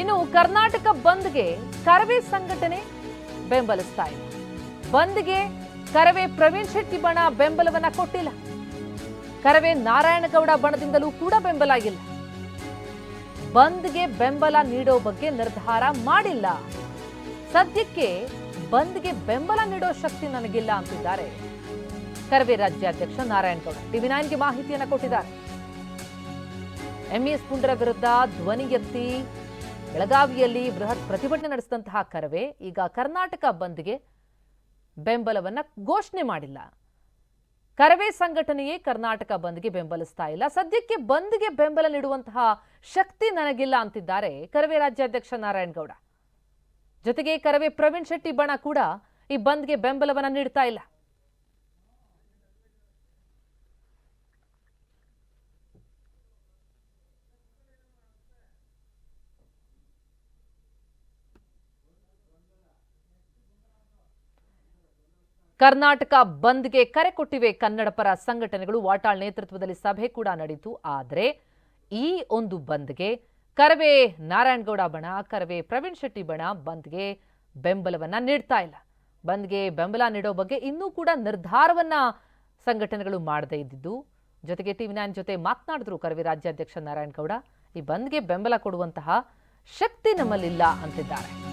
ಇನ್ನು ಕರ್ನಾಟಕ ಬಂದ್ಗೆ ಕರವೇ ಸಂಘಟನೆ ಬೆಂಬಲಿಸ್ತಾ ಇಲ್ಲ ಬಂದ್ಗೆ ಕರವೇ ಪ್ರವೀಣ್ ಶೆಟ್ಟಿ ಬಣ ಬೆಂಬಲವನ್ನ ಕೊಟ್ಟಿಲ್ಲ. ಕರವೇ ನಾರಾಯಣಗೌಡ ಬಣದಿಂದಲೂ ಕೂಡ ಬೆಂಬಲ ಇಲ್ಲ ಬಂದ್ಗೆ ಬೆಂಬಲ ನೀಡೋ ಬಗ್ಗೆ ನಿರ್ಧಾರ ಮಾಡಿಲ್ಲ. ಸದ್ಯಕ್ಕೆ ಬಂದ್ಗೆ ಬೆಂಬಲ ನೀಡೋ ಶಕ್ತಿ ನನಗಿಲ್ಲ ಅಂತಿದ್ದಾರೆ. ಕರವೇ ರಾಜ್ಯಾಧ್ಯಕ್ಷ ನಾರಾಯಣಗೌಡ ಟಿವಿ ನೈನ್ಗೆ ಮಾಹಿತಿಯನ್ನು ಕೊಟ್ಟಿದ್ದಾರೆ. ಎಂಇಎಸ್ ಪುಂಡರ ವಿರುದ್ಧ ಧ್ವನಿ ಎತ್ತಿ ಬೆಳಗಾವಿಯಲ್ಲಿ ಬೃಹತ್ ಪ್ರತಿಭಟನೆ ನಡೆಸಿದಂತಹ ಕರವೇ ಈಗ ಕರ್ನಾಟಕ ಬಂದ್ಗೆ ಬೆಂಬಲವನ್ನ ಘೋಷಣೆ ಮಾಡಿಲ್ಲ. ಕರವೇ ಸಂಘಟನೆಯೇ ಕರ್ನಾಟಕ ಬಂದ್ಗೆ ಬೆಂಬಲಿಸ್ತಾ ಇಲ್ಲ. ಸದ್ಯಕ್ಕೆ ಬಂದ್ಗೆ ಬೆಂಬಲ ನೀಡುವಂತಹ ಶಕ್ತಿ ನನಗಿಲ್ಲ ಅಂತಿದ್ದಾರೆ ಕರವೇ ರಾಜ್ಯಾಧ್ಯಕ್ಷ ನಾರಾಯಣಗೌಡ ಜೊತೆಗೆ ಕರವೇ ಪ್ರವೀಣ್ ಶೆಟ್ಟಿ ಬಣ ಕೂಡ ಈ ಬಂದ್ಗೆ ಬೆಂಬಲವನ್ನ ನೀಡ್ತಾ ಇಲ್ಲ. ಕರ್ನಾಟಕ ಬಂದ್ಗೆ ಕರೆ ಕೊಟ್ಟಿವೆ ಕನ್ನಡ ಪರ ಸಂಘಟನೆಗಳು. ವಾಟಾಳ್ ನೇತೃತ್ವದಲ್ಲಿ ಸಭೆ ಕೂಡ ನಡೆಯಿತು ಆದರೆ ಈ ಒಂದು ಬಂದ್ಗೆ ಕರವೇ ನಾರಾಯಣಗೌಡ ಬಣ, ಕರವೇ ಪ್ರವೀಣ್ ಶೆಟ್ಟಿ ಬಣ ಬಂದ್ಗೆ ಬೆಂಬಲವನ್ನ ನೀಡ್ತಾ ಇಲ್ಲ. ಬಂದ್ಗೆ ಬೆಂಬಲ ನೀಡೋ ಬಗ್ಗೆ ಇನ್ನೂ ಕೂಡ ನಿರ್ಧಾರವನ್ನ ಸಂಘಟನೆಗಳು ಮಾಡದೇ ಇದ್ದಿದ್ದು. ಜೊತೆಗೆ ಟಿವಿ ನೈನ್ ಜೊತೆ ಮಾತನಾಡಿದ್ರು ಕರವೇ ರಾಜ್ಯಾಧ್ಯಕ್ಷ ನಾರಾಯಣಗೌಡ. ಈ ಬಂದ್ಗೆ ಬೆಂಬಲ ಕೊಡುವಂತಹ ಶಕ್ತಿ ನಮ್ಮಲ್ಲಿಲ್ಲ ಅಂತಿದ್ದಾರೆ.